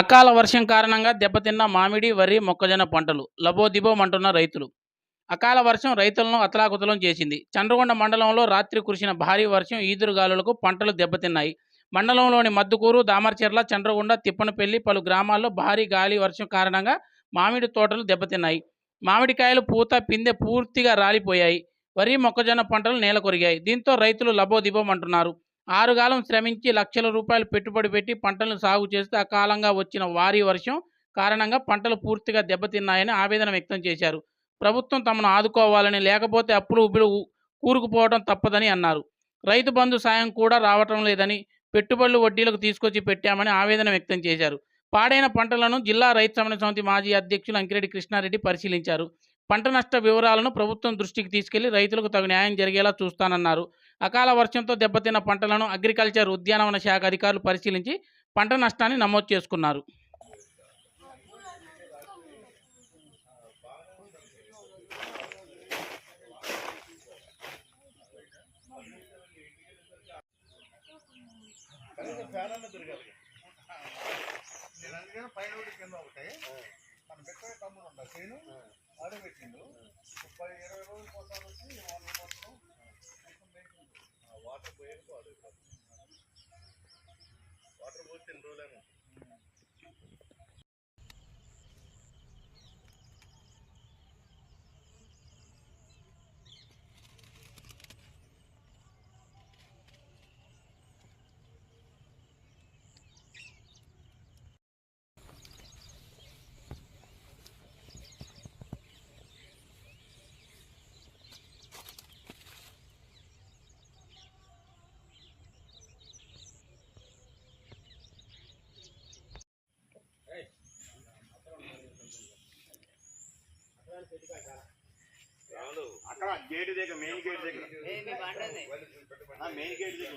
అకాల వర్షం కారణంగా దెబ్బతిన్న మామిడి వరి మొక్కజొన్న పంటలు. లబోదిబోమంటున్న రైతులు. అకాల వర్షం రైతులను అతలాకుతలం చేసింది. చంద్రగొండ మండలంలో రాత్రి కురిసిన భారీ వర్షం ఈదురుగాలులకు పంటలు దెబ్బతిన్నాయి. మండలంలోని మద్దుకూరు దామర్చెర్ల చంద్రగొండ తిప్పనపల్లి పలు గ్రామాల్లో భారీ గాలి వర్షం కారణంగా మామిడి తోటలు దెబ్బతిన్నాయి. మామిడికాయలు పూత పిందె పూర్తిగా రాలిపోయాయి. వరి మొక్కజొన్న పంటలు నేల కొరిగాయి దీంతో రైతులు లబోదిబోమంటున్నారు ఆరుగాలం శ్రమించి లక్షల రూపాయలు పెట్టుబడి పెట్టి పంటలను సాగు చేస్తే అకాలంగా వచ్చిన భారీ వర్షం కారణంగా పంటలు పూర్తిగా దెబ్బతిన్నాయని ఆవేదన వ్యక్తం చేశారు. ప్రభుత్వం తమను ఆదుకోవాలని లేకపోతే అప్పులు ఉబ్బులు కూరుకుపోవడం తప్పదని అన్నారు. రైతు బంధు సాయం కూడా రావటం లేదని పెట్టుబడులు వడ్డీలకు తీసుకొచ్చి పెట్టామని ఆవేదన వ్యక్తం చేశారు. పాడైన పంటలను జిల్లా రైతు సమన్వయ సమితి మాజీ అధ్యక్షులు అంకిరెడ్డి కృష్ణారెడ్డి పరిశీలించారు. పంట నష్ట వివరాలను ప్రభుత్వం దృష్టికి తీసుకెళ్ళి రైతులకు తగు న్యాయం జరిగేలా చూస్తానన్నారు. అకాల వర్షంతో దెబ్బతిన్న పంటలను అగ్రికల్చర్ ఉద్యానవన శాఖ అధికారులు పరిశీలించి పంట నష్టాన్ని నమోదు చేసుకున్నారు. పైన ఒకటి కింద ఒకటి పెట్టే తమ్ముడు ముప్పై ఇరవై రోజుల కోసం వచ్చి వాళ్ళు వాటర్ పోయేది వాటర్ పోతే ఎన్ని రోజులేమో. గేట్ దగ్గర మెయిన్ గేట్ దగ్గర. మెయిన్ గేట్ దగ్గర.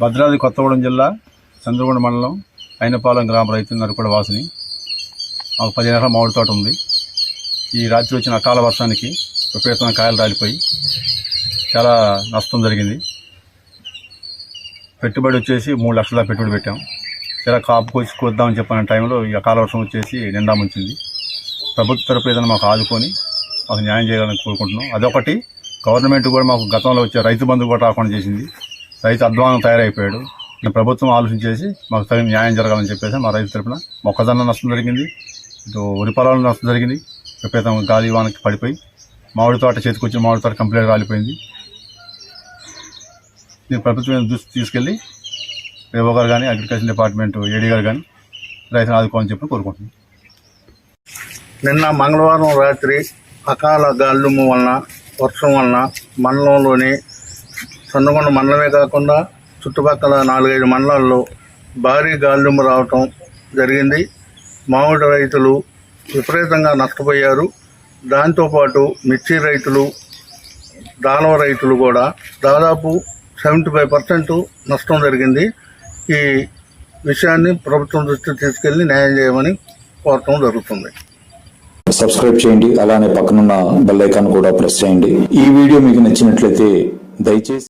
భద్రాద్రి కొత్తగూడెం జిల్లా చంద్రగూడ మండలం. అయినపాలెం గ్రామ రైతు నరుకుడ వాసిని. మాకు పది ఎకరాల మామిడి తోట ఉంది. ఈ రాత్రి వచ్చిన అకాల వర్షానికి విపరీతమైన కాయలు రాలిపోయి చాలా నష్టం జరిగింది. పెట్టుబడి వచ్చేసి మూడు లక్షల పెట్టుబడి పెట్టాం. ఇలా కాపు కోసి కోద్దామని చెప్పిన టైంలో ఈ అకాల వర్షం వచ్చేసి నిండా ముంచింది. ప్రభుత్వ తరపు ఏదైనా మాకు ఆదుకొని మాకు న్యాయం చేయాలని కోరుకుంటున్నాం. అదొకటి. గవర్నమెంట్ కూడా మాకు గతంలో వచ్చే రైతు బంధు కూడా రాకుండా చేసింది. రైతు అధ్వానం తయారైపోయాడు. ప్రభుత్వం ఆలోచించేసి మాకు తగిన న్యాయం జరగాలని చెప్పేసి మా రైతు తరపున మొక్కజొన్న నష్టం జరిగింది. ఇటు వరి పొలాలు నష్టం జరిగింది. విపరీతం గాలి వానకి పడిపోయి మామిడి తోట చేతికొచ్చి మామిడి తోట కంప్లీట్గా కాలిపోయింది దీన్ని ప్రభుత్వం దృష్టి తీసుకెళ్ళి రేవో గారు కానీ అగ్రికల్చర్ డిపార్ట్మెంట్ ఏడీ గారు కానీ రైతులు ఆదుకోవాలని చెప్పి కోరుకుంటున్నాం. నిన్న మంగళవారం రాత్రి అకాల గాలుము వలన వర్షం వలన మండలంలోని చందగొండ మండలమే కాకుండా చుట్టుపక్కల నాలుగైదు మండలాల్లో భారీ గాలుము రావటం జరిగింది. మామిడి రైతులు విపరీతంగా నష్టపోయారు. దాంతోపాటు మిర్చి రైతులు దానవ రైతులు కూడా దాదాపు సెవెంటీ ఫైవ్ పర్సెంట్ నష్టం జరిగింది. ఈ విషయాన్ని ప్రభుత్వం దృష్టికి తీసుకెళ్ళి న్యాయం చేయమని కోరటం జరుగుతుంది. సబ్స్క్రైబ్ చేయండి అలానే పక్కనున్న బెల్ ఐకాన్ కూడా ప్రెస్ చేయండి. ఈ వీడియో మీకు నచ్చినట్లయితే దయచేసి